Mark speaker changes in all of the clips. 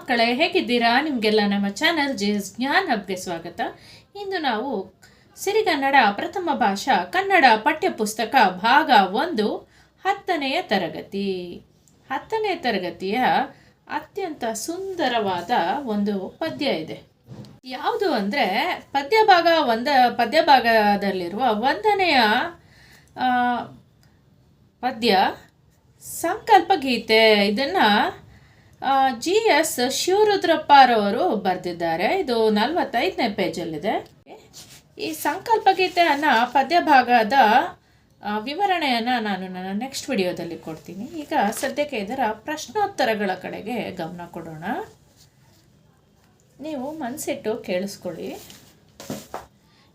Speaker 1: ಮಕ್ಕಳೇ ಹೇಗಿದ್ದೀರಾ? ನಿಮಗೆಲ್ಲ ನಮ್ಮ ಚಾನಲ್ ಜೆ ಎಸ್ ಜ್ಞಾನ್ ಹಬ್ಗೆ ಸ್ವಾಗತ. ಇಂದು ನಾವು ಸಿರಿಗನ್ನಡ ಪ್ರಥಮ ಭಾಷಾ ಕನ್ನಡ ಪಠ್ಯಪುಸ್ತಕ ಭಾಗ ಒಂದು, ಹತ್ತನೆಯ ತರಗತಿ. ಹತ್ತನೇ ತರಗತಿಯ ಅತ್ಯಂತ ಸುಂದರವಾದ ಒಂದು ಪದ್ಯ ಇದೆ. ಯಾವುದು ಅಂದರೆ ಪದ್ಯ ಭಾಗ ಒಂದ ಪದ್ಯ ಭಾಗದಲ್ಲಿರುವ ಒಂದನೆಯ ಪದ್ಯ ಸಂಕಲ್ಪ ಗೀತೆ ಇದನ್ನು ಜಿ ಎಸ್ ಶಿವರುದ್ರಪ್ಪರವರು ಬರೆದಿದ್ದಾರೆ. ಇದು ನಲವತ್ತೈದನೇ ಪೇಜಲ್ಲಿದೆ. ಈ ಸಂಕಲ್ಪ ಗೀತೆಯನ್ನು ಪದ್ಯ ಭಾಗದ ವಿವರಣೆಯನ್ನು ನಾನು ನನ್ನ ನೆಕ್ಸ್ಟ್ ವಿಡಿಯೋದಲ್ಲಿ ಕೊಡ್ತೀನಿ. ಈಗ ಸದ್ಯಕ್ಕೆ ಇದರ ಪ್ರಶ್ನೋತ್ತರಗಳ ಕಡೆಗೆ ಗಮನ ಕೊಡೋಣ. ನೀವು ಮನಸ್ಸಿಟ್ಟು ಕೇಳಿಸ್ಕೊಳ್ಳಿ.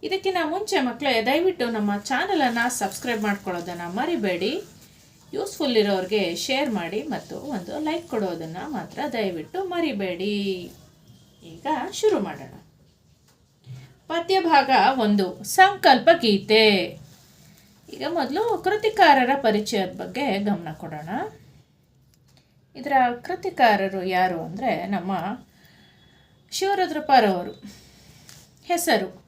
Speaker 1: ಇದಕ್ಕಿಂತ ಮುಂಚೆ ಮಕ್ಕಳೇ ದಯವಿಟ್ಟು ನಮ್ಮ ಚಾನಲನ್ನು ಸಬ್ಸ್ಕ್ರೈಬ್ ಮಾಡ್ಕೊಳ್ಳೋದನ್ನು ಮರಿಬೇಡಿ. ಯೂಸ್ಫುಲ್ ಇರೋರಿಗೆ ಶೇರ್ ಮಾಡಿ ಮತ್ತು ಒಂದು ಲೈಕ್ ಕೊಡೋದನ್ನು ಮಾತ್ರ ದಯವಿಟ್ಟು ಮರಿಬೇಡಿ. ಈಗ ಶುರು ಮಾಡೋಣ. ಪದ್ಯ ಭಾಗ ಒಂದು, ಸಂಕಲ್ಪ ಗೀತೆ. ಈಗ ಮೊದಲು ಕೃತಿಕಾರರ ಪರಿಚಯದ ಬಗ್ಗೆ ಗಮನ ಕೊಡೋಣ. ಇದರ ಕೃತಿಕಾರರು ಯಾರು ಅಂದರೆ ನಮ್ಮ ಶಿವರುದ್ರಪ್ಪರವರು ಹೆಸರು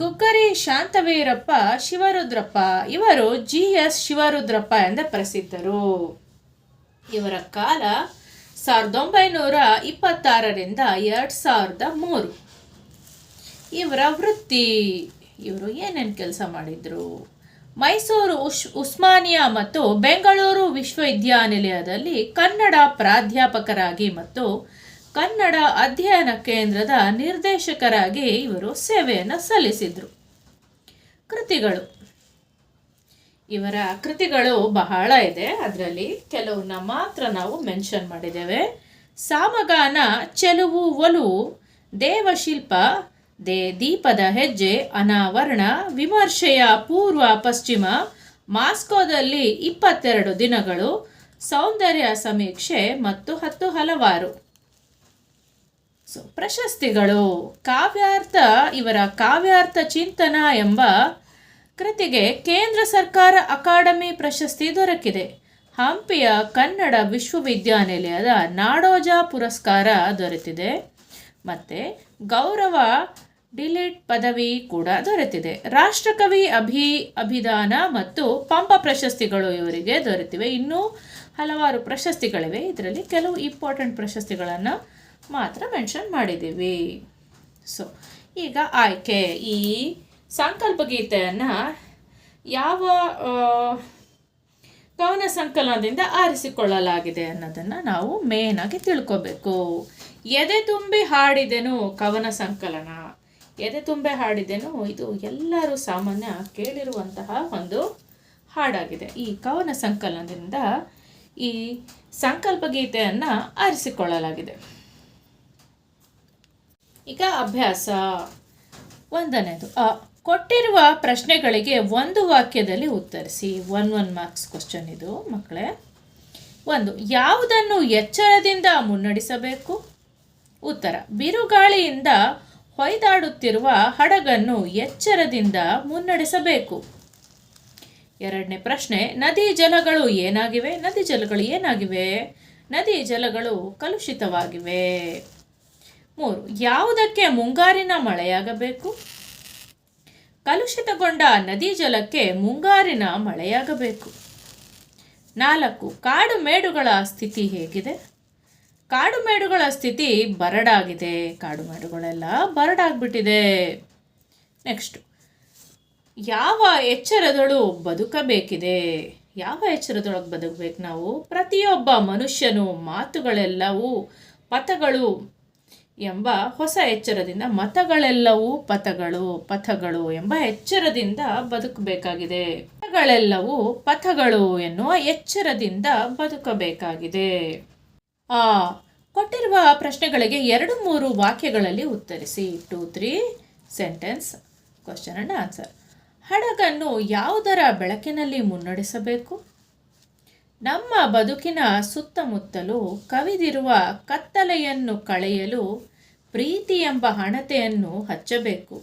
Speaker 1: ಗುಗ್ಗರಿ ಶಾಂತವೀರಪ್ಪ ಶಿವರುದ್ರಪ್ಪ. ಇವರು ಜಿ ಎಸ್ ಶಿವರುದ್ರಪ್ಪ ಎಂದೇ ಪ್ರಸಿದ್ಧರು. ಇವರ ಕಾಲ ಸಾವಿರದ ಒಂಬೈನೂರ ಇಪ್ಪತ್ತಾರರಿಂದ ಎರಡು ಸಾವಿರದ ಮೂರು. ಇವರ ವೃತ್ತಿ, ಇವರು ಏನೇನು ಕೆಲಸ ಮಾಡಿದರು? ಮೈಸೂರು ಉಷ್, ಉಸ್ಮಾನಿಯಾ ಮತ್ತು ಬೆಂಗಳೂರು ವಿಶ್ವವಿದ್ಯಾನಿಲಯದಲ್ಲಿ ಕನ್ನಡ ಪ್ರಾಧ್ಯಾಪಕರಾಗಿ ಮತ್ತು ಕನ್ನಡ ಅಧ್ಯಯನ ಕೇಂದ್ರದ ನಿರ್ದೇಶಕರಾಗಿ ಇವರು ಸೇವೆಯನ್ನು ಸಲ್ಲಿಸಿದರು. ಕೃತಿಗಳು. ಇವರ ಕೃತಿಗಳು ಬಹಳ ಇದೆ. ಅದರಲ್ಲಿ ಕೆಲವನ್ನ ಮಾತ್ರ ನಾವು ಮೆನ್ಷನ್ ಮಾಡಿದ್ದೇವೆ. ಸಾಮಗಾನ, ಚೆಲುವು ಒಲುವು ದೇವಶಿಲ್ಪ, ದೇ ದೀಪದ ಹೆಜ್ಜೆ, ಅನಾವರಣ, ವಿಮರ್ಶೆಯ ಪೂರ್ವ ಪಶ್ಚಿಮ, ಮಾಸ್ಕೋದಲ್ಲಿ ಇಪ್ಪತ್ತೆರಡು ದಿನಗಳು, ಸೌಂದರ್ಯ ಸಮೀಕ್ಷೆ ಮತ್ತು ಹತ್ತು ಹಲವಾರು. ಸೊ ಪ್ರಶಸ್ತಿಗಳು ಕಾವ್ಯಾರ್ಥ, ಇವರ ಕಾವ್ಯಾರ್ಥ ಚಿಂತನ ಎಂಬ ಕೃತಿಗೆ ಕೇಂದ್ರ ಸರ್ಕಾರ ಅಕಾಡೆಮಿ ಪ್ರಶಸ್ತಿ ದೊರಕಿದೆ. ಹಂಪಿಯ ಕನ್ನಡ ವಿಶ್ವವಿದ್ಯಾನಿಲಯದ ನಾಡೋಜ ಪುರಸ್ಕಾರ ದೊರೆತಿದೆ. ಮತ್ತು ಗೌರವ ಡಿಲಿಟ್ ಪದವಿ ಕೂಡ ದೊರೆತಿದೆ. ರಾಷ್ಟ್ರಕವಿ ಅಭಿ, ಅಭಿದಾನ ಮತ್ತು ಪಂಪ ಪ್ರಶಸ್ತಿಗಳು ಇವರಿಗೆ ದೊರೆತಿವೆ. ಇನ್ನೂ ಹಲವಾರು ಪ್ರಶಸ್ತಿಗಳಿವೆ. ಇದರಲ್ಲಿ ಕೆಲವು ಇಂಪಾರ್ಟೆಂಟ್ ಪ್ರಶಸ್ತಿಗಳನ್ನು ಮಾತ್ರ ಮೆನ್ಷನ್ ಮಾಡಿದ್ದೀವಿ. ಸೊ ಈಗ ಆಯ್ಕೆ. ಈ ಸಂಕಲ್ಪ ಗೀತೆಯನ್ನು ಯಾವ ಕವನ ಸಂಕಲನದಿಂದ ಆರಿಸಿಕೊಳ್ಳಲಾಗಿದೆ ಅನ್ನೋದನ್ನು ನಾವು ಮೇನಾಗಿ ತಿಳ್ಕೊಬೇಕು. ಎದೆ ತುಂಬಿ ಹಾಡಿದೆನು ಕವನ ಸಂಕಲನ. ಎದೆ ತುಂಬೆ ಹಾಡಿದೆನು ಇದು ಎಲ್ಲರೂ ಸಾಮಾನ್ಯ ಕೇಳಿರುವಂತಹ ಒಂದು ಹಾಡಾಗಿದೆ. ಈ ಕವನ ಸಂಕಲನದಿಂದ ಈ ಸಂಕಲ್ಪ ಗೀತೆಯನ್ನು ಆರಿಸಿಕೊಳ್ಳಲಾಗಿದೆ. ಈಗ ಅಭ್ಯಾಸ. ಒಂದನೇದು ಕೊಟ್ಟಿರುವ ಪ್ರಶ್ನೆಗಳಿಗೆ ಒಂದು ವಾಕ್ಯದಲ್ಲಿ ಉತ್ತರಿಸಿ. ಒನ್ ಒನ್ ಮಾರ್ಕ್ಸ್ ಕ್ವಶನ್ ಇದು, ಮಕ್ಕಳೇ. ಒಂದು, ಯಾವುದನ್ನು ಎಚ್ಚರದಿಂದ ಮುನ್ನಡೆಸಬೇಕು? ಉತ್ತರ, ಬಿರುಗಾಳಿಯಿಂದ ಹೊಯ್ದಾಡುತ್ತಿರುವ ಹಡಗನ್ನು ಎಚ್ಚರದಿಂದ ಮುನ್ನಡೆಸಬೇಕು. ಎರಡನೇ ಪ್ರಶ್ನೆ, ನದಿ ಜಲಗಳು ಏನಾಗಿವೆ? ನದಿ ಜಲಗಳು ಏನಾಗಿವೆ? ನದಿ ಜಲಗಳು ಕಲುಷಿತವಾಗಿವೆ. ಮೂರು, ಯಾವುದಕ್ಕೆ ಮುಂಗಾರಿನ ಮಳೆಯಾಗಬೇಕು? ಕಲುಷಿತಗೊಂಡ ನದಿ ಜಲಕ್ಕೆ ಮುಂಗಾರಿನ ಮಳೆಯಾಗಬೇಕು. ನಾಲ್ಕು ಕಾಡು ಮೇಡುಗಳ ಸ್ಥಿತಿ ಹೇಗಿದೆ? ಕಾಡು ಮೇಡುಗಳ ಸ್ಥಿತಿ ಬರಡಾಗಿದೆ. ಕಾಡು ಮೇಡುಗಳೆಲ್ಲ ಬರಡಾಗ್ಬಿಟ್ಟಿದೆ. ನೆಕ್ಸ್ಟ್, ಯಾವ ಎಚ್ಚರದಳು ಬದುಕಬೇಕಿದೆ? ಯಾವ ಎಚ್ಚರದೊಳಗೆ ಬದುಕಬೇಕು ನಾವು? ಪ್ರತಿಯೊಬ್ಬ ಮನುಷ್ಯನು ಮಾತುಗಳೆಲ್ಲವೂ, ಪಥಗಳು ಎಂಬ ಹೊಸ ಎಚ್ಚರದಿಂದ ಮತಗಳೆಲ್ಲವೂ ಪಥಗಳು ಪಥಗಳು ಎಂಬ ಎಚ್ಚರದಿಂದ ಬದುಕಬೇಕಾಗಿದೆ. ಮತಗಳೆಲ್ಲವೂ ಪಥಗಳು ಎನ್ನುವ ಎಚ್ಚರದಿಂದ ಬದುಕಬೇಕಾಗಿದೆ. ಆ, ಕೊಟ್ಟಿರುವ ಪ್ರಶ್ನೆಗಳಿಗೆ ಎರಡು ಮೂರು ವಾಕ್ಯಗಳಲ್ಲಿ ಉತ್ತರಿಸಿ. Two, three sentence question and answer. ಹಡಗನ್ನು ಯಾವುದರ ಬೆಳಕಿನಲ್ಲಿ ಮುನ್ನಡೆಸಬೇಕು? ನಮ್ಮ ಬದುಕಿನ ಸುತ್ತಮುತ್ತಲು ಕವಿದಿರುವ ಕತ್ತಲೆಯನ್ನು ಕಳೆಯಲು ಪ್ರೀತಿ ಎಂಬ ಹಣತೆಯನ್ನು ಹಚ್ಚಬೇಕು.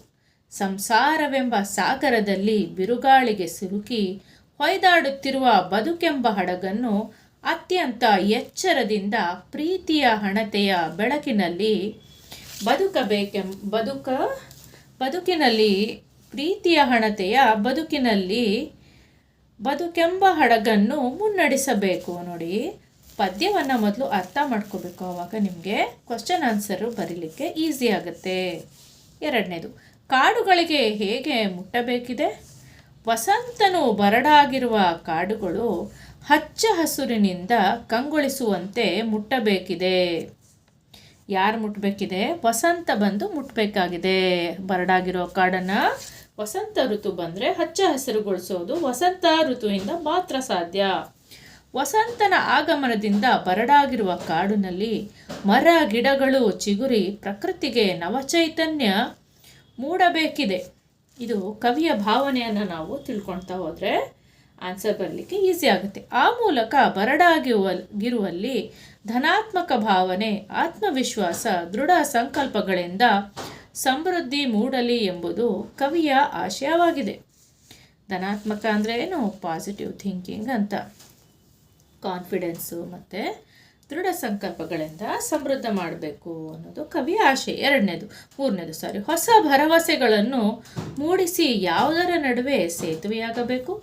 Speaker 1: ಸಂಸಾರವೆಂಬ ಸಾಗರದಲ್ಲಿ ಬಿರುಗಾಳಿಗೆ ಸಿಲುಕಿ ಹೊಯ್ದಾಡುತ್ತಿರುವ ಬದುಕೆಂಬ ಹಡಗನ್ನು ಅತ್ಯಂತ ಎಚ್ಚರದಿಂದ ಪ್ರೀತಿಯ ಹಣತೆಯ ಬೆಳಕಿನಲ್ಲಿ ಬದುಕಬೇಕೆಂ ಬದುಕ, ಬದುಕಿನಲ್ಲಿ ಪ್ರೀತಿಯ ಹಣತೆಯ ಬದುಕಿನಲ್ಲಿ ಬದುಕೆಂಬ ಹಡಗನ್ನು ಮುನ್ನಡೆಸಬೇಕು ನೋಡಿ. ಪದ್ಯವನ್ನು ಮೊದಲು ಅರ್ಥ ಮಾಡ್ಕೋಬೇಕು ಆವಾಗ ನಿಮಗೆ ಕ್ವಶನ್ ಆನ್ಸರು ಬರೀಲಿಕ್ಕೆ ಈಸಿ ಆಗುತ್ತೆ. ಎರಡನೇದು, ಕಾಡುಗಳಿಗೆ ಹೇಗೆ ಮುಟ್ಟಬೇಕಿದೆ? ವಸಂತನು ಬರಡಾಗಿರುವ ಕಾಡುಗಳು ಹಚ್ಚ ಹಸುರಿನಿಂದ ಕಂಗೊಳಿಸುವಂತೆ ಮುಟ್ಟಬೇಕಿದೆ. ಯಾರು ಮುಟ್ಟಬೇಕಿದೆ ವಸಂತ ಬಂದು ಮುಟ್ಟಬೇಕಾಗಿದೆ ಬರಡಾಗಿರೋ ಕಾಡನ್ನು ವಸಂತ ಋತು ಬಂದರೆ ಹಚ್ಚ ಹಸಿರುಗೊಳಿಸೋದು ವಸಂತ ಋತುವಿಂದ ಮಾತ್ರ ಸಾಧ್ಯ. ವಸಂತನ ಆಗಮನದಿಂದ ಬರಡಾಗಿರುವ ಕಾಡಿನಲ್ಲಿ ಮರ, ಗಿಡಗಳು ಚಿಗುರಿ ಪ್ರಕೃತಿಗೆ ನವಚೈತನ್ಯ ಮೂಡಬೇಕಿದೆ. ಇದು ಕವಿಯ ಭಾವನೆಯನ್ನು ನಾವು ತಿಳ್ಕೊಳ್ತಾ ಹೋದರೆ ಆನ್ಸರ್ ಬರಲಿಕ್ಕೆ ಈಸಿ ಆಗುತ್ತೆ. ಆ ಮೂಲಕ ಬರಡಾಗಿರುವಲ್ಲಿ ಧನಾತ್ಮಕ ಭಾವನೆ, ಆತ್ಮವಿಶ್ವಾಸ, ದೃಢ ಸಂಕಲ್ಪಗಳಿಂದ ಸಮೃದ್ಧಿ ಮೂಡಲಿ ಎಂಬುದು ಕವಿಯ ಆಶಯವಾಗಿದೆ. ಧನಾತ್ಮಕ ಅಂದರೆ ಏನು? ಪಾಸಿಟಿವ್ ಥಿಂಕಿಂಗ್ ಅಂತ. ಕಾನ್ಫಿಡೆನ್ಸು ಮತ್ತು ದೃಢ ಸಂಕಲ್ಪಗಳಿಂದ ಸಮೃದ್ಧ ಮಾಡಬೇಕು ಅನ್ನೋದು ಕವಿಯ ಆಶೆ. ಎರಡನೇದು, ಮೂರನೇದು ಸಾರಿ, ಹೊಸ ಭರವಸೆಗಳನ್ನು ಮೂಡಿಸಿ ಯಾವುದರ ನಡುವೆ ಸೇತುವೆಯಾಗಬೇಕು?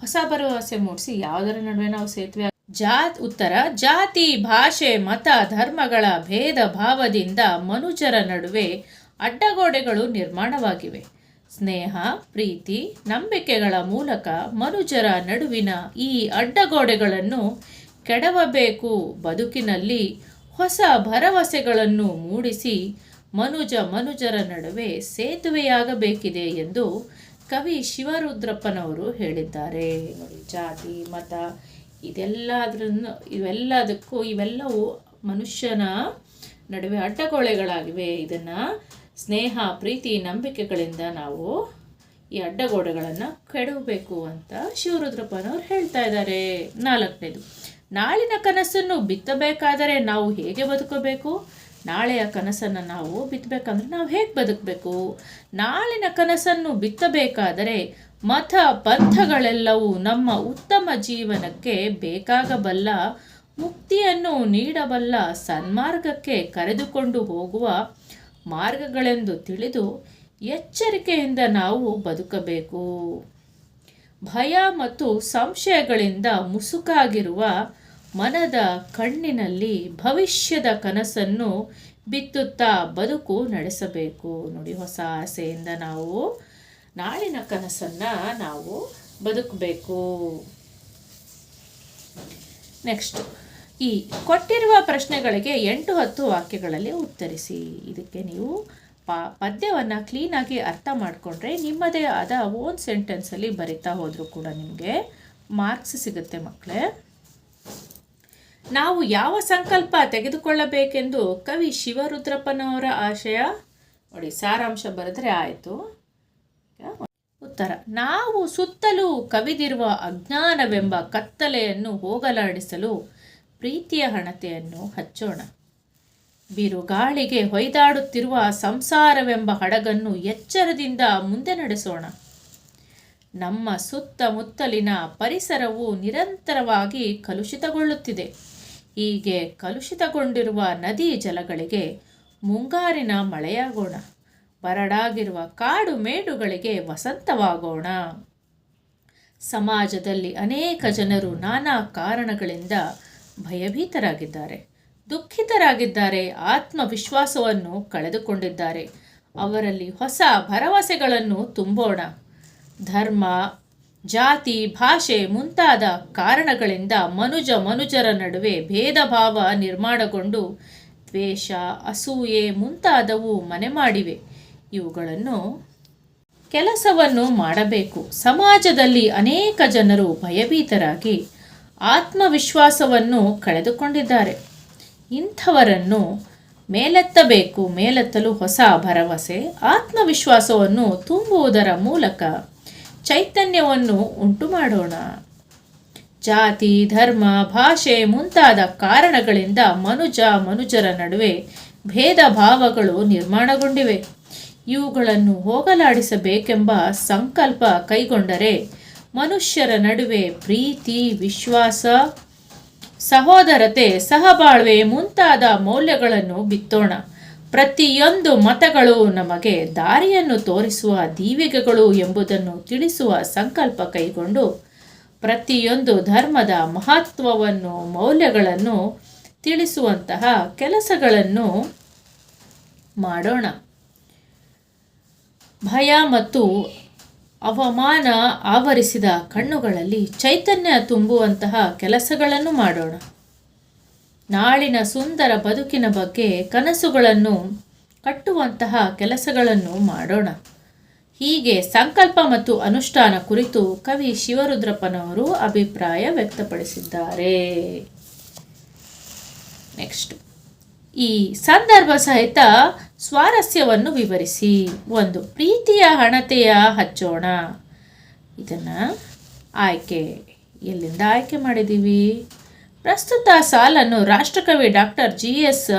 Speaker 1: ಹೊಸ ಭರವಸೆ ಮೂಡಿಸಿ ಯಾವುದರ ನಡುವೆ ನಾವು ಸೇತುವೆ ಜಾತ್ ಉತ್ತರ, ಜಾತಿ, ಭಾಷೆ, ಮತ, ಧರ್ಮಗಳ ಭೇದ ಭಾವದಿಂದ ಮನುಜರ ನಡುವೆ ಅಡ್ಡಗೋಡೆಗಳು ನಿರ್ಮಾಣವಾಗಿವೆ. ಸ್ನೇಹ, ಪ್ರೀತಿ, ನಂಬಿಕೆಗಳ ಮೂಲಕ ಮನುಜರ ನಡುವಿನ ಈ ಅಡ್ಡಗೋಡೆಗಳನ್ನು ಕೆಡವಬೇಕು. ಬದುಕಿನಲ್ಲಿ ಹೊಸ ಭರವಸೆಗಳನ್ನು ಮೂಡಿಸಿ ಮನುಜ ಮನುಜರ ನಡುವೆ ಸೇತುವೆಯಾಗಬೇಕಿದೆ ಎಂದು ಕವಿ ಶಿವರುದ್ರಪ್ಪನವರು ಹೇಳಿದ್ದಾರೆ. ನೋಡಿ, ಜಾತಿ, ಮತ ಇದೆಲ್ಲದ್ರನ್ನು ಇವೆಲ್ಲದಕ್ಕೂ ಇವೆಲ್ಲವೂ ಮನುಷ್ಯನ ನಡುವೆ ಅಡ್ಡಗೋಡೆಗಳಾಗಿವೆ ಇದನ್ನು ಸ್ನೇಹ, ಪ್ರೀತಿ, ನಂಬಿಕೆಗಳಿಂದ ನಾವು ಈ ಅಡ್ಡಗೋಡೆಗಳನ್ನು ಕೆಡವಬೇಕು ಅಂತ ಶಿವರುದ್ರಪ್ಪನವ್ರು ಹೇಳ್ತಾ ಇದ್ದಾರೆ. ನಾಲ್ಕನೇದು, ನಾಳಿನ ಕನಸನ್ನು ಬಿತ್ತಬೇಕಾದರೆ ನಾವು ಹೇಗೆ ಬದುಕಬೇಕು? ನಾಳೆಯ ಕನಸನ್ನು ನಾವು ಬಿತ್ತಬೇಕಂದ್ರೆ ನಾವು ಹೇಗೆ ಬದುಕಬೇಕು? ನಾಳಿನ ಕನಸನ್ನು ಬಿತ್ತಬೇಕಾದರೆ ಮತ ಪಂಥಗಳೆಲ್ಲವೂ ನಮ್ಮ ಉತ್ತಮ ಜೀವನಕ್ಕೆ ಬೇಕಾಗಬಲ್ಲ, ಮುಕ್ತಿಯನ್ನು ನೀಡಬಲ್ಲ ಸನ್ಮಾರ್ಗಕ್ಕೆ ಕರೆದುಕೊಂಡು ಹೋಗುವ ಮಾರ್ಗಗಳೆಂದು ತಿಳಿದು ಎಚ್ಚರಿಕೆಯಿಂದ ನಾವು ಬದುಕಬೇಕು. ಭಯ ಮತ್ತು ಸಂಶಯಗಳಿಂದ ಮುಸುಕಾಗಿರುವ ಮನದ ಕಣ್ಣಿನಲ್ಲಿ ಭವಿಷ್ಯದ ಕನಸನ್ನು ಬಿತ್ತುತ್ತಾ ಬದುಕು ನಡೆಸಬೇಕು. ನೋಡಿ, ಹೊಸ ಆಸೆಯಿಂದ ನಾವು, ನಾಳಿನ ಕನಸನ್ನು ನಾವು ಬದುಕಬೇಕು. ನೆಕ್ಸ್ಟ್. ಈ ಕೊಟ್ಟಿರುವ ಪ್ರಶ್ನೆಗಳಿಗೆ ಎಂಟು ಹತ್ತು ವಾಕ್ಯಗಳಲ್ಲಿ ಉತ್ತರಿಸಿ. ಇದಕ್ಕೆ ನೀವು ಪ, ಪದ್ಯವನ್ನು ಕ್ಲೀನಾಗಿ ಅರ್ಥ ಮಾಡಿಕೊಂಡ್ರೆ ನಿಮ್ಮದೇ ಆದ ಓನ್ ಸೆಂಟೆನ್ಸಲ್ಲಿ ಬರಿತಾ ಹೋದರೂ ಕೂಡ ನಿಮಗೆ ಮಾರ್ಕ್ಸ್ ಸಿಗುತ್ತೆ ಮಕ್ಕಳೇ ನಾವು ಯಾವ ಸಂಕಲ್ಪ ತೆಗೆದುಕೊಳ್ಳಬೇಕೆಂದು ಕವಿ ಶಿವರುದ್ರಪ್ಪನವರ ಆಶಯ? ನೋಡಿ, ಸಾರಾಂಶ ಬರೆದ್ರೆ ಆಯಿತು. ಉತ್ತರ, ನಾವು ಸುತ್ತಲೂ ಕವಿದಿರುವ ಅಜ್ಞಾನವೆಂಬ ಕತ್ತಲೆಯನ್ನು ಹೋಗಲಾಡಿಸಲು ಪ್ರೀತಿಯ ಹಣತೆಯನ್ನು ಹಚ್ಚೋಣ. ಬಿರುಗಾಳಿಗೆ ಹೊಯ್ದಾಡುತ್ತಿರುವ ಸಂಸಾರವೆಂಬ ಹಡಗನ್ನು ಎಚ್ಚರದಿಂದ ಮುಂದೆ ನಡೆಸೋಣ. ನಮ್ಮ ಸುತ್ತಮುತ್ತಲಿನ ಪರಿಸರವು ನಿರಂತರವಾಗಿ ಕಲುಷಿತಗೊಳ್ಳುತ್ತಿದೆ. ಹೀಗೆ ಕಲುಷಿತಗೊಂಡಿರುವ ನದಿ ಜಲಗಳಿಗೆ ಮುಂಗಾರಿನ ಮಳೆಯಾಗೋಣ. ಬರಡಾಗಿರುವ ಕಾಡು ಮೇಡುಗಳಿಗೆ ವಸಂತವಾಗೋಣ. ಸಮಾಜದಲ್ಲಿ ಅನೇಕ ಜನರು ನಾನಾ ಕಾರಣಗಳಿಂದ ಭಯಭೀತರಾಗಿದ್ದಾರೆ. ದುಃಖಿತರಾಗಿದ್ದಾರೆ. ಆತ್ಮವಿಶ್ವಾಸವನ್ನು ಕಳೆದುಕೊಂಡಿದ್ದಾರೆ. ಅವರಲ್ಲಿ ಹೊಸ ಭರವಸೆಗಳನ್ನು ತುಂಬೋಣ. ಧರ್ಮ, ಜಾತಿ, ಭಾಷೆ ಮುಂತಾದ ಕಾರಣಗಳಿಂದ ಮನುಜ ಮನುಜರ ನಡುವೆ ಭೇದ ಭಾವ ನಿರ್ಮಾಣಗೊಂಡು ದ್ವೇಷ, ಅಸೂಯೆ ಮುಂತಾದವು ಮನೆ ಮಾಡಿವೆ ಇವುಗಳನ್ನು ಕೆಲಸವನ್ನು ಮಾಡಬೇಕು. ಸಮಾಜದಲ್ಲಿ ಅನೇಕ ಜನರು ಭಯಭೀತರಾಗಿ ಆತ್ಮವಿಶ್ವಾಸವನ್ನು ಕಳೆದುಕೊಂಡಿದ್ದಾರೆ. ಇಂಥವರನ್ನು ಮೇಲೆತ್ತಬೇಕು, ಮೇಲೆತ್ತಲು ಹೊಸ ಭರವಸೆ, ಆತ್ಮವಿಶ್ವಾಸವನ್ನು ತುಂಬುವುದರ ಮೂಲಕ ಚೈತನ್ಯವನ್ನು ಉಂಟು ಮಾಡೋಣ ಜಾತಿ, ಧರ್ಮ, ಭಾಷೆ ಮುಂತಾದ ಕಾರಣಗಳಿಂದ ಮನುಜ ಮನುಜರ ನಡುವೆ ಭೇದ ಭಾವಗಳು ನಿರ್ಮಾಣಗೊಂಡಿವೆ. ಇವುಗಳನ್ನು ಹೋಗಲಾಡಿಸಬೇಕೆಂಬ ಸಂಕಲ್ಪ ಕೈಗೊಂಡರೆ ಮನುಷ್ಯರ ನಡುವೆ ಪ್ರೀತಿ, ವಿಶ್ವಾಸ, ಸಹೋದರತೆ, ಸಹಬಾಳ್ವೆ ಮುಂತಾದ ಮೌಲ್ಯಗಳನ್ನು ಬಿತ್ತೋಣ. ಪ್ರತಿಯೊಂದು ಮತಗಳು ನಮಗೆ ದಾರಿಯನ್ನು ತೋರಿಸುವ ದೀವಿಗೆಗಳು ಎಂಬುದನ್ನು ತಿಳಿಸುವ ಸಂಕಲ್ಪ ಕೈಗೊಂಡು ಪ್ರತಿಯೊಂದು ಧರ್ಮದ ಮಹತ್ವವನ್ನು, ಮೌಲ್ಯಗಳನ್ನು ತಿಳಿಸುವಂತಹ ಕೆಲಸಗಳನ್ನು ಮಾಡೋಣ. ಭಯ ಮತ್ತು ಅವಮಾನ ಆವರಿಸಿದ ಕಣ್ಣುಗಳಲ್ಲಿ ಚೈತನ್ಯ ತುಂಬುವಂತಹ ಕೆಲಸಗಳನ್ನು ಮಾಡೋಣ. ನಾಳಿನ ಸುಂದರ ಬದುಕಿನ ಬಗ್ಗೆ ಕನಸುಗಳನ್ನು ಕಟ್ಟುವಂತಹ ಕೆಲಸಗಳನ್ನು ಮಾಡೋಣ. ಹೀಗೆ ಸಂಕಲ್ಪ ಮತ್ತು ಅನುಷ್ಠಾನ ಕುರಿತು ಕವಿ ಶಿವರುದ್ರಪ್ಪನವರು ಅಭಿಪ್ರಾಯ ವ್ಯಕ್ತಪಡಿಸಿದ್ದಾರೆ. ನೆಕ್ಸ್ಟ್. ಈ ಸಂದರ್ಭ ಸಹಿತ ಸ್ವಾರಸ್ಯವನ್ನು ವಿವರಿಸಿ. ಒಂದು, ಪ್ರೀತಿಯ ಹಣತೆಯ ಹಚ್ಚೋಣ. ಇದನ್ನು ಆಯ್ಕೆ, ಎಲ್ಲಿಂದ ಆಯ್ಕೆ ಮಾಡಿದ್ದೀವಿ? ಪ್ರಸ್ತುತ ಸಾಲನ್ನು ರಾಷ್ಟ್ರಕವಿ ಡಾಕ್ಟರ್ ಜಿ ಎಸ್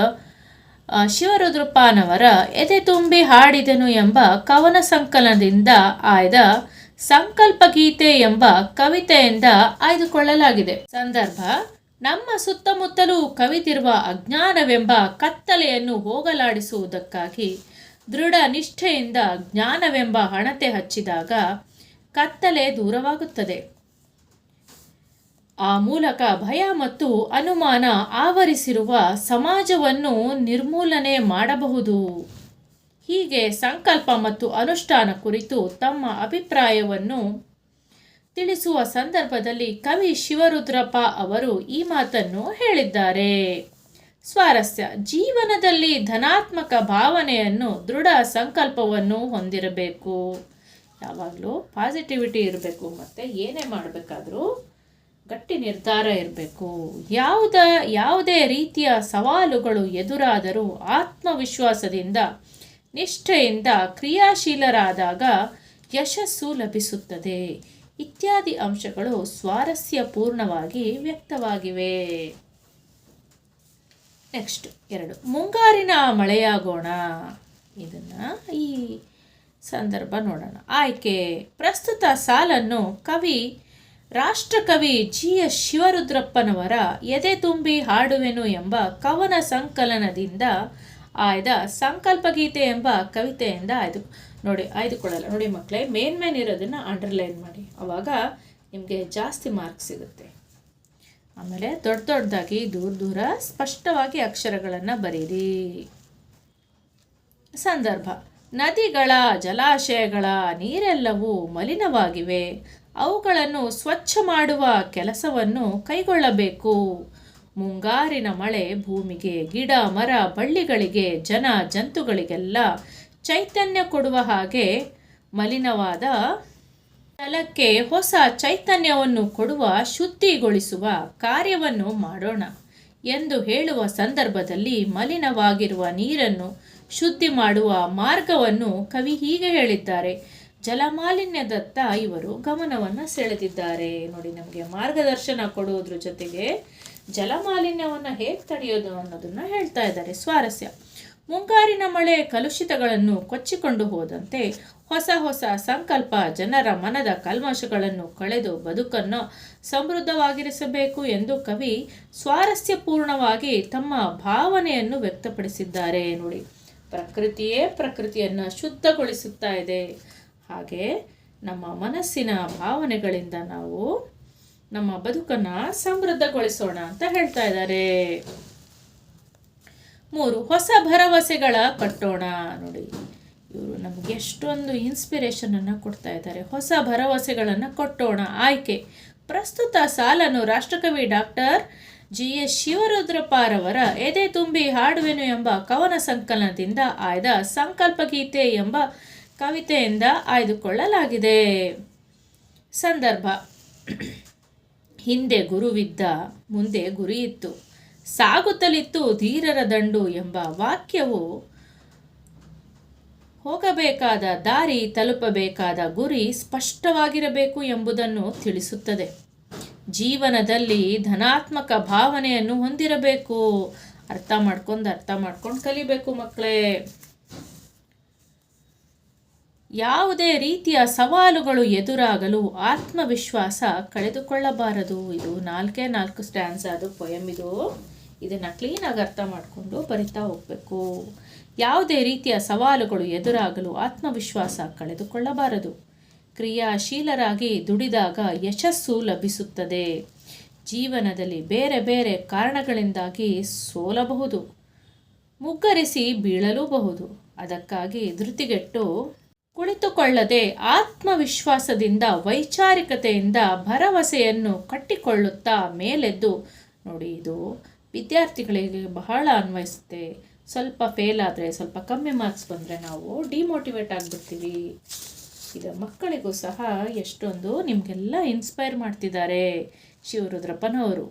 Speaker 1: ಶಿವರುದ್ರಪ್ಪನವರ ಎದೆ ತುಂಬಿ ಹಾಡಿದನು ಎಂಬ ಕವನ ಸಂಕಲನದಿಂದ ಆಯ್ದ ಸಂಕಲ್ಪ ಗೀತೆ ಎಂಬ ಕವಿತೆಯಿಂದ ಆಯ್ದುಕೊಳ್ಳಲಾಗಿದೆ. ಸಂದರ್ಭ ನಮ್ಮ ಸುತ್ತಮುತ್ತಲೂ ಕವಿತಿರುವ ಅಜ್ಞಾನವೆಂಬ ಕತ್ತಲೆಯನ್ನು ಹೋಗಲಾಡಿಸುವುದಕ್ಕಾಗಿ ದೃಢ ನಿಷ್ಠೆಯಿಂದ ಜ್ಞಾನವೆಂಬ ಹಣತೆ ಹಚ್ಚಿದಾಗ ಕತ್ತಲೆ ದೂರವಾಗುತ್ತದೆ. ಆ ಮೂಲಕ ಭಯ ಮತ್ತು ಅನುಮಾನ ಆವರಿಸಿರುವ ಸಮಾಜವನ್ನು ನಿರ್ಮೂಲನೆ ಮಾಡಬಹುದು. ಹೀಗೆ ಸಂಕಲ್ಪ ಮತ್ತು ಅನುಷ್ಠಾನ ಕುರಿತು ತಮ್ಮ ಅಭಿಪ್ರಾಯವನ್ನು ತಿಳಿಸುವ ಸಂದರ್ಭದಲ್ಲಿ ಕವಿ ಶಿವರುದ್ರಪ್ಪ ಅವರು ಈ ಮಾತನ್ನು ಹೇಳಿದ್ದಾರೆ. ಸ್ವಾರಸ್ಯ, ಜೀವನದಲ್ಲಿ ಧನಾತ್ಮಕ ಭಾವನೆಯನ್ನು ದೃಢ ಸಂಕಲ್ಪವನ್ನು ಹೊಂದಿರಬೇಕು. ಯಾವಾಗಲೂ ಪಾಸಿಟಿವಿಟಿ ಇರಬೇಕು, ಮತ್ತು ಏನೇ ಮಾಡಬೇಕಾದರೂ ಗಟ್ಟಿ ನಿರ್ಧಾರ ಇರಬೇಕು. ಯಾವುದ, ಯಾವುದೇ ರೀತಿಯ ಸವಾಲುಗಳು ಎದುರಾದರೂ ಆತ್ಮವಿಶ್ವಾಸದಿಂದ, ನಿಷ್ಠೆಯಿಂದ ಕ್ರಿಯಾಶೀಲರಾದಾಗ ಯಶಸ್ಸು ಲಭಿಸುತ್ತದೆ. ಇತ್ಯಾದಿ ಅಂಶಗಳು ಸ್ವಾರಸ್ಯಪೂರ್ಣವಾಗಿ ವ್ಯಕ್ತವಾಗಿವೆ. ನೆಕ್ಸ್ಟ್ ಎರಡು. ಮುಂಗಾರಿನ ಮಳೆಯಾಗೋಣ. ಇದನ್ನು ಈ ಸಂದರ್ಭ ನೋಡೋಣ. ಆಯ್ಕೆ. ಪ್ರಸ್ತುತ ಸಾಲನ್ನು ಕವಿ, ರಾಷ್ಟ್ರಕವಿ ಜಿ. ಎಸ್. ಶಿವರುದ್ರಪ್ಪನವರ ಎದೆ ತುಂಬಿ ಹಾಡುವೆನು ಎಂಬ ಕವನ ಸಂಕಲನದಿಂದ ಆಯ್ದ ಸಂಕಲ್ಪಗೀತೆ ಎಂಬ ಕವಿತೆಯಿಂದ ಆಯ್ದು, ನೋಡಿ, ಆಯ್ದುಕೊಳ್ಳಲ್ಲ. ನೋಡಿ ಮಕ್ಕಳೇ, ಮೇನ್ ಮೇನ್ ಇರೋದನ್ನು ಅಂಡರ್ಲೈನ್ ಮಾಡಿ. ಅವಾಗ ನಿಮಗೆ ಜಾಸ್ತಿ ಮಾರ್ಕ್ಸ್ ಸಿಗುತ್ತೆ. ಆಮೇಲೆ ದೊಡ್ಡ ದೊಡ್ಡದಾಗಿ ದೂರ ದೂರ ಸ್ಪಷ್ಟವಾಗಿ ಅಕ್ಷರಗಳನ್ನು ಬರೀರಿ. ಸಂದರ್ಭ, ನದಿಗಳ ಜಲಾಶಯಗಳ ನೀರೆಲ್ಲವೂ ಮಲಿನವಾಗಿವೆ. ಅವುಗಳನ್ನು ಸ್ವಚ್ಛ ಮಾಡುವ ಕೆಲಸವನ್ನು ಕೈಗೊಳ್ಳಬೇಕು. ಮುಂಗಾರಿನ ಮಳೆ ಭೂಮಿಗೆ ಗಿಡ, ಮರ, ಬಳ್ಳಿಗಳಿಗೆ, ಜನ, ಜಂತುಗಳಿಗೆಲ್ಲ ಚೈತನ್ಯ ಕೊಡುವ ಹಾಗೆ ಮಲಿನವಾದ ಜಲಕ್ಕೆ ಹೊಸ ಚೈತನ್ಯವನ್ನು ಕೊಡುವ, ಶುದ್ಧಿಗೊಳಿಸುವ ಕಾರ್ಯವನ್ನು ಮಾಡೋಣ ಎಂದು ಹೇಳುವ ಸಂದರ್ಭದಲ್ಲಿ ಮಲಿನವಾಗಿರುವ ನೀರನ್ನು ಶುದ್ಧಿ ಮಾಡುವ ಮಾರ್ಗವನ್ನು ಕವಿ ಹೀಗೆ ಹೇಳಿದ್ದಾರೆ. ಜಲಮಾಲಿನ್ಯದತ್ತ ಇವರು ಗಮನವನ್ನು ಸೆಳೆದಿದ್ದಾರೆ. ನೋಡಿ, ನಮಗೆ ಮಾರ್ಗದರ್ಶನ ಕೊಡುವುದ್ರ ಜೊತೆಗೆ ಜಲಮಾಲಿನ್ಯವನ್ನು ಹೇಗೆ ತಡೆಯೋದು ಅನ್ನೋದನ್ನು ಹೇಳ್ತಾ ಇದ್ದಾರೆ. ಸ್ವಾರಸ್ಯ. ಮುಂಗಾರಿನ ಮಳೆ ಕಲುಷಿತಗಳನ್ನು ಕೊಚ್ಚಿಕೊಂಡು ಹೋದಂತೆ ಹೊಸ ಹೊಸ ಸಂಕಲ್ಪ ಜನರ ಮನದ ಕಲ್ಮಶಗಳನ್ನು ಕಳೆದು ಬದುಕನ್ನು ಸಮೃದ್ಧವಾಗಿರಿಸಬೇಕು ಎಂದು ಕವಿ ಸ್ವಾರಸ್ಯಪೂರ್ಣವಾಗಿ ತಮ್ಮ ಭಾವನೆಯನ್ನು ವ್ಯಕ್ತಪಡಿಸಿದ್ದಾರೆ. ನೋಡಿ, ಪ್ರಕೃತಿಯೇ ಪ್ರಕೃತಿಯನ್ನು ಶುದ್ಧಗೊಳಿಸುತ್ತಾ ಇದೆ. ಹಾಗೆ ನಮ್ಮ ಮನಸ್ಸಿನ ಭಾವನೆಗಳಿಂದ ನಾವು ನಮ್ಮ ಬದುಕನ್ನು ಸಮೃದ್ಧಗೊಳಿಸೋಣ ಅಂತ ಹೇಳ್ತಾ ಇದ್ದಾರೆ. ಮೂರು, ಹೊಸ ಭರವಸೆಗಳ ಕಟ್ಟೋಣ. ನೋಡಿ ಇವರು ನಮಗೆ ಎಷ್ಟೊಂದು ಇನ್ಸ್ಪಿರೇಷನನ್ನು ಕೊಡ್ತಾ ಇದ್ದಾರೆ. ಹೊಸ ಭರವಸೆಗಳನ್ನು ಕೊಟ್ಟೋಣ. ಆಯ್ಕೆ. ಪ್ರಸ್ತುತ ಸಾಲನ್ನು ರಾಷ್ಟ್ರಕವಿ ಡಾಕ್ಟರ್ ಜಿ ಎಸ್ ಶಿವರುದ್ರಪ್ಪರವರ ಎದೆ ತುಂಬಿ ಹಾಡುವೆನು ಎಂಬ ಕವನ ಸಂಕಲನದಿಂದ ಆಯ್ದ ಸಂಕಲ್ಪ ಗೀತೆ ಎಂಬ ಕವಿತೆಯಿಂದ ಆಯ್ದುಕೊಳ್ಳಲಾಗಿದೆ. ಸಂದರ್ಭ. ಹಿಂದೆ ಗುರುವಿದ್ದ, ಮುಂದೆ ಗುರಿಯಿತ್ತು ಸಾಗುತ್ತಲಿತ್ತು ಧೀರರ ದಂಡು ಎಂಬ ವಾಕ್ಯವು ಹೋಗಬೇಕಾದ ದಾರಿ ತಲುಪಬೇಕಾದ ಗುರಿ ಸ್ಪಷ್ಟವಾಗಿರಬೇಕು ಎಂಬುದನ್ನು ತಿಳಿಸುತ್ತದೆ. ಜೀವನದಲ್ಲಿ ಧನಾತ್ಮಕ ಭಾವನೆಯನ್ನು ಹೊಂದಿರಬೇಕು. ಅರ್ಥ ಮಾಡ್ಕೊಂಡು ಅರ್ಥ ಮಾಡ್ಕೊಂಡು ಕಲಿಬೇಕು ಮಕ್ಕಳೇ. ಯಾವುದೇ ರೀತಿಯ ಸವಾಲುಗಳು ಎದುರಾಗಲು ಆತ್ಮವಿಶ್ವಾಸ ಕಳೆದುಕೊಳ್ಳಬಾರದು. ಇದು ನಾಲ್ಕೇ ನಾಲ್ಕು ಸ್ಟ್ಯಾನ್ಸ್ ಅದು ಪೊಯಮ್ ಇದು. ಇದನ್ನು ಕ್ಲೀನಾಗಿ ಅರ್ಥ ಮಾಡಿಕೊಂಡು ಬರಿತಾ ಹೋಗಬೇಕು. ಯಾವುದೇ ರೀತಿಯ ಸವಾಲುಗಳು ಎದುರಾಗಲು ಆತ್ಮವಿಶ್ವಾಸ ಕಳೆದುಕೊಳ್ಳಬಾರದು. ಕ್ರಿಯಾಶೀಲರಾಗಿ ದುಡಿದಾಗ ಯಶಸ್ಸು ಲಭಿಸುತ್ತದೆ. ಜೀವನದಲ್ಲಿ ಬೇರೆ ಬೇರೆ ಕಾರಣಗಳಿಂದಾಗಿ ಸೋಲಬಹುದು. ಮುಗ್ಗರಿಸಿ ಬೀಳಲೂಬಹುದು. ಅದಕ್ಕಾಗಿ ಧೃತಿಗೆಟ್ಟು ಕುಳಿತುಕೊಳ್ಳದೆ ಆತ್ಮವಿಶ್ವಾಸದಿಂದ ವೈಚಾರಿಕತೆಯಿಂದ ಭರವಸೆಯನ್ನು ಕಟ್ಟಿಕೊಳ್ಳುತ್ತಾ ಮೇಲೆದ್ದು ನೋಡಿ, ಇದು ವಿದ್ಯಾರ್ಥಿಗಳಿಗೆ ಬಹಳ ಅನ್ವಯಿಸುತ್ತೆ. ಸ್ವಲ್ಪ ಫೇಲ್ ಆದರೆ, ಸ್ವಲ್ಪ ಕಮ್ಮಿ ಮಾರ್ಕ್ಸ್ ಬಂದರೆ ನಾವು ಡಿಮೋಟಿವೇಟ್ ಆಗಿಬಿಡ್ತೀವಿ. ಇದು ಮಕ್ಕಳಿಗೂ ಸಹ ಎಷ್ಟೊಂದು ನಿಮಗೆಲ್ಲ ಇನ್ಸ್ಪೈರ್ ಮಾಡ್ತಿದ್ದಾರೆ ಶಿವರುದ್ರಪ್ಪನವರು.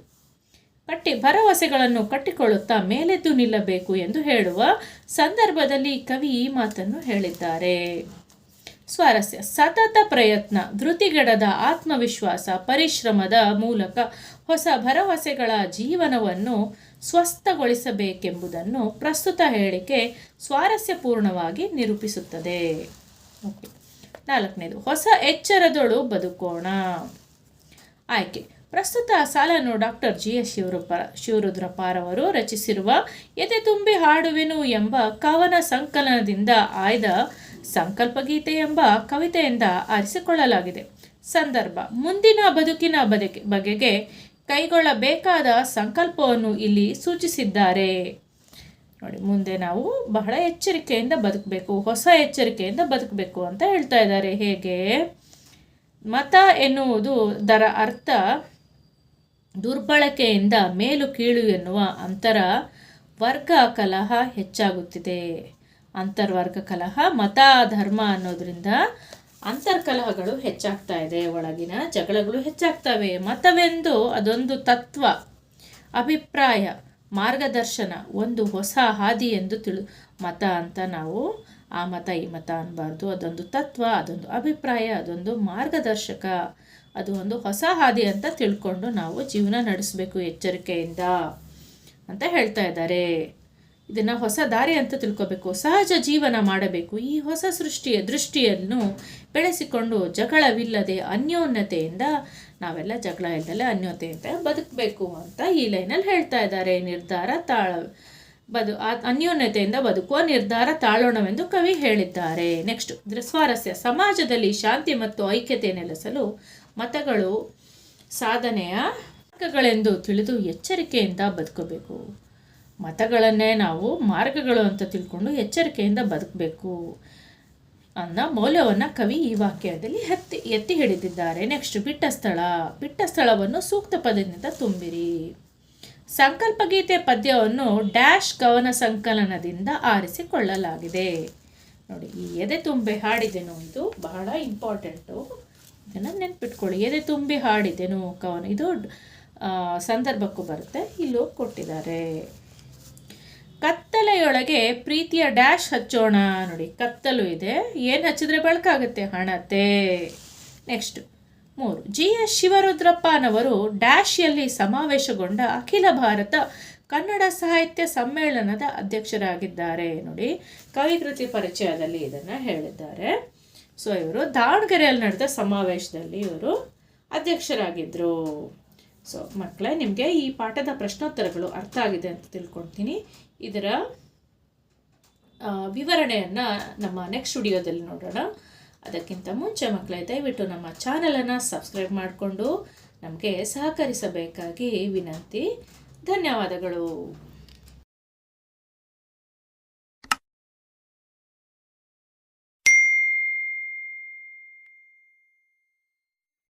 Speaker 1: ಕಟ್ಟಿ ಭರವಸೆಗಳನ್ನು ಕಟ್ಟಿಕೊಳ್ಳುತ್ತಾ ಮೇಲೆದ್ದು ನಿಲ್ಲಬೇಕು ಎಂದು ಹೇಳುವ ಸಂದರ್ಭದಲ್ಲಿ ಕವಿ ಈ ಮಾತನ್ನು ಹೇಳಿದ್ದಾರೆ. ಸ್ವಾರಸ್ಯ. ಸತತ ಪ್ರಯತ್ನ, ಧೃತಿಗೆಡದ ಆತ್ಮವಿಶ್ವಾಸ, ಪರಿಶ್ರಮದ ಮೂಲಕ ಹೊಸ ಭರವಸೆಗಳ ಜೀವನವನ್ನು ಸ್ವಸ್ಥಗೊಳಿಸಬೇಕೆಂಬುದನ್ನು ಪ್ರಸ್ತುತ ಹೇಳಿಕೆ ಸ್ವಾರಸ್ಯಪೂರ್ಣವಾಗಿ ನಿರೂಪಿಸುತ್ತದೆ. ಓಕೆ. ನಾಲ್ಕನೇದು, ಹೊಸ ಎಚ್ಚರದೊಳು ಬದುಕೋಣ. ಆಯ್ಕೆ. ಪ್ರಸ್ತುತ ಸಾಲನ್ನು ಡಾಕ್ಟರ್ ಜಿ ಎಸ್ ಶಿವರುಪ ಶಿವರುದ್ರಪ್ಪರವರು ರಚಿಸಿರುವ ಎದೆ ತುಂಬಿ ಹಾಡುವೆನು ಎಂಬ ಕವನ ಸಂಕಲನದಿಂದ ಆಯ್ದ ಸಂಕಲ್ಪಗೀತೆ ಎಂಬ ಕವಿತೆಯಿಂದ ಆರಿಸಿಕೊಳ್ಳಲಾಗಿದೆ. ಸಂದರ್ಭ. ಮುಂದಿನ ಬದುಕಿನ ಬದುಕಿ ಬಗೆಗೆ ಕೈಗೊಳ್ಳಬೇಕಾದ ಸಂಕಲ್ಪವನ್ನು ಇಲ್ಲಿ ಸೂಚಿಸಿದ್ದಾರೆ. ನೋಡಿ, ಮುಂದೆ ನಾವು ಬಹಳ ಎಚ್ಚರಿಕೆಯಿಂದ ಬದುಕಬೇಕು, ಹೊಸ ಎಚ್ಚರಿಕೆಯಿಂದ ಬದುಕಬೇಕು ಅಂತ ಹೇಳ್ತಾ ಇದ್ದಾರೆ. ಹೇಗೆ? ಮತ ಎನ್ನುವುದು ದರ ಅರ್ಥ ದುರ್ಬಳಕೆಯಿಂದ ಮೇಲು ಕೀಳು ಎನ್ನುವ ಅಂತರ ವರ್ಗ ಕಲಹ ಹೆಚ್ಚಾಗುತ್ತಿದೆ. ಅಂತರ್ವರ್ಗ ಕಲಹ, ಮತ ಧರ್ಮ ಅನ್ನೋದ್ರಿಂದ ಅಂತರ್ಕಲಹಗಳು ಹೆಚ್ಚಾಗ್ತಾ ಇದೆ. ಒಳಗಿನ ಜಗಳಗಳು ಹೆಚ್ಚಾಗ್ತವೆ. ಮತವೆಂದು ಅದೊಂದು ತತ್ವ, ಅಭಿಪ್ರಾಯ, ಮಾರ್ಗದರ್ಶನ, ಒಂದು ಹೊಸ ಹಾದಿ ಎಂದು ತಿಳು, ಮತ ಅಂತ ನಾವು ಆ ಮತ, ಈ ಮತ ಅನ್ನಬಾರ್ದು ಅದೊಂದು ತತ್ವ, ಅದೊಂದು ಅಭಿಪ್ರಾಯ, ಅದೊಂದು ಮಾರ್ಗದರ್ಶಕ, ಅದು ಒಂದು ಹೊಸ ಹಾದಿ ಅಂತ ತಿಳ್ಕೊಂಡು ನಾವು ಜೀವನ ನಡೆಸಬೇಕು ಎಚ್ಚರಿಕೆಯಿಂದ ಅಂತ ಹೇಳ್ತಾ ಇದ್ದಾರೆ. ಇದನ್ನು ಹೊಸ ದಾರಿ ಅಂತ ತಿಳ್ಕೊಬೇಕು. ಸಹಜ ಜೀವನ ಮಾಡಬೇಕು. ಈ ಹೊಸ ಸೃಷ್ಟಿಯ ದೃಷ್ಟಿಯನ್ನು ಬೆಳೆಸಿಕೊಂಡು ಜಗಳವಿಲ್ಲದೆ ಅನ್ಯೋನ್ಯತೆಯಿಂದ, ನಾವೆಲ್ಲ ಜಗಳ ಇಲ್ಲದಲ್ಲೇ ಅನ್ಯೋನ್ಯತೆಯಿಂದ ಬದುಕಬೇಕು ಅಂತ ಈ ಲೈನಲ್ಲಿ ಹೇಳ್ತಾ ಇದ್ದಾರೆ. ನಿರ್ಧಾರ ತಾಳ, ಬದು ಅನ್ಯೋನ್ಯತೆಯಿಂದ ಬದುಕುವ ನಿರ್ಧಾರ ತಾಳೋಣವೆಂದು ಕವಿ ಹೇಳಿದ್ದಾರೆ. ನೆಕ್ಸ್ಟ್ ಸ್ವಾರಸ್ಯ. ಸಮಾಜದಲ್ಲಿ ಶಾಂತಿ ಮತ್ತು ಐಕ್ಯತೆ ನೆಲೆಸಲು ಮತಗಳು ಸಾಧನೆಯ ಮಾರ್ಗಗಳೆಂದು ತಿಳಿದು ಎಚ್ಚರಿಕೆಯಿಂದ ಬದುಕಬೇಕು. ಮತಗಳನ್ನೇ ನಾವು ಮಾರ್ಗಗಳು ಅಂತ ತಿಳ್ಕೊಂಡು ಎಚ್ಚರಿಕೆಯಿಂದ ಬದುಕಬೇಕು ಅನ್ನೋ ಮೌಲ್ಯವನ್ನು ಕವಿ ಈ ವಾಕ್ಯದಲ್ಲಿ ಎತ್ತಿ ಎತ್ತಿ ಹಿಡಿದಿದ್ದಾರೆ. ನೆಕ್ಸ್ಟ್ ಬಿಟ್ಟ ಸ್ಥಳ ಬಿಟ್ಟ ಸ್ಥಳವನ್ನು ಸೂಕ್ತ ಪದದಿಂದ ತುಂಬಿರಿ. ಸಂಕಲ್ಪ ಗೀತೆ ಪದ್ಯವನ್ನು ಡ್ಯಾಶ್ ಕವನ ಸಂಕಲನದಿಂದ ಆರಿಸಿಕೊಳ್ಳಲಾಗಿದೆ. ನೋಡಿ, ಈ ಎದೆ ತುಂಬೆ ಹಾಡಿದೆನು ಇದು? ಬಹಳ ಇಂಪಾರ್ಟೆಂಟು ಇದನ್ನು ನೆನ್ಪಿಟ್ಕೊಳ್ಳಿ. ಎದೆ ತುಂಬಿ ಹಾಡಿದೆನು ಕವನ ಇದು ಸಂದರ್ಭಕ್ಕೂ ಬರುತ್ತೆ. ಇಲ್ಲೂ ಕೊಟ್ಟಿದ್ದಾರೆ. ಕತ್ತಲೆಯೊಳಗೆ ಪ್ರೀತಿಯ ಡ್ಯಾಶ್ ಹಚ್ಚೋಣ ನೋಡಿ, ಕತ್ತಲು ಇದೆ. ಏನು ಹಚ್ಚಿದ್ರೆ ಬೆಳಕಾಗುತ್ತೆ? ಹಣತೆ. ನೆಕ್ಸ್ಟ್, ಮೂರು, ಜಿ ಎಸ್ ಶಿವರುದ್ರಪ್ಪನವರು ಡ್ಯಾಶಿಯಲ್ಲಿ ಸಮಾವೇಶಗೊಂಡ ಅಖಿಲ ಭಾರತ ಕನ್ನಡ ಸಾಹಿತ್ಯ ಸಮ್ಮೇಳನದ ಅಧ್ಯಕ್ಷರಾಗಿದ್ದಾರೆ. ನೋಡಿ, ಕವಿಕೃತಿ ಪರಿಚಯದಲ್ಲಿ ಇದನ್ನು ಹೇಳಿದ್ದಾರೆ. ಸೊ ಇವರು ದಾವಣಗೆರೆಯಲ್ಲಿ ನಡೆದ ಸಮಾವೇಶದಲ್ಲಿ ಇವರು ಅಧ್ಯಕ್ಷರಾಗಿದ್ದರು ಸೊ ಮಕ್ಕಳೇ, ನಿಮಗೆ ಈ ಪಾಠದ ಪ್ರಶ್ನೋತ್ತರಗಳು ಅರ್ಥ ಆಗಿದೆ ಅಂತ ತಿಳ್ಕೊಳ್ತೀನಿ. ಇದರ ವಿವರಣೆಯನ್ನು ನಮ್ಮ ನೆಕ್ಸ್ಟ್ ಸ್ಟುಡಿಯೋದಲ್ಲಿ ನೋಡೋಣ. ಅದಕ್ಕಿಂತ ಮುಂಚೆ ಮಕ್ಕಳೇ ದಯವಿಟ್ಟು ನಮ್ಮ ಚಾನಲನ್ನು ಸಬ್ಸ್ಕ್ರೈಬ್ ಮಾಡಿಕೊಂಡು ನಮಗೆ ಸಹಕರಿಸಬೇಕಾಗಿ ವಿನಂತಿ. ಧನ್ಯವಾದಗಳು.